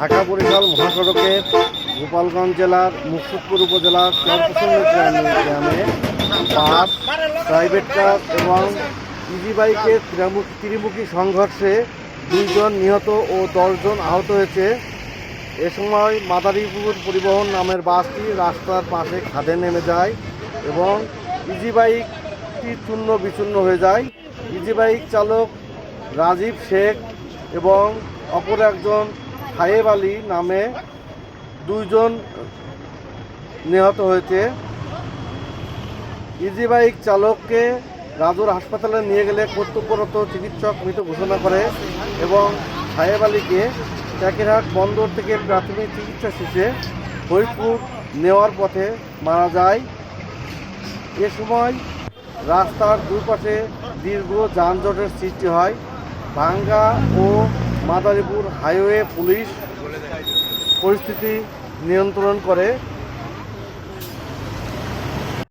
ঢাকা বরিশাল মহাসড়কের গোপালগঞ্জ জেলার, মুকসুদপুর উপজেলার গ্রামে বাস প্রাইভেট কার এবং ইজি বাইকের ত্রিমুখী সংঘর্ষে দুইজন নিহত ও দশজন আহত হয়েছে। এ সময় মাদারীপুর পরিবহন নামের বাসটি রাস্তার পাশে খাদে নেমে যায় এবং ইজি বাইকটি চূর্ণ বিচূর্ণ হয়ে যায়। ইজি বাইক চালক রাজীব শেখ এবং অপর একজন সাহেব আলী নামে দুইজন নিহত হয়েছে। ইজি বাইক চালককে রাজুর হাসপাতালে নিয়ে গেলে কর্তব্যরত চিকিৎসক মৃত ঘোষণা করে এবং সাহেব আলীকে ট্যাকেরহাট বন্দর থেকে প্রাথমিক চিকিৎসা শেষে ফরিদপুর নেওয়ার পথে মারা যায়। এ সময় রাস্তার দুপাশে দীর্ঘ যানজটের সৃষ্টি হয়। ভাঙ্গা ও মাদারীপুর হাইওয়ে পুলিশ পরিস্থিতি নিয়ন্ত্রণ করে।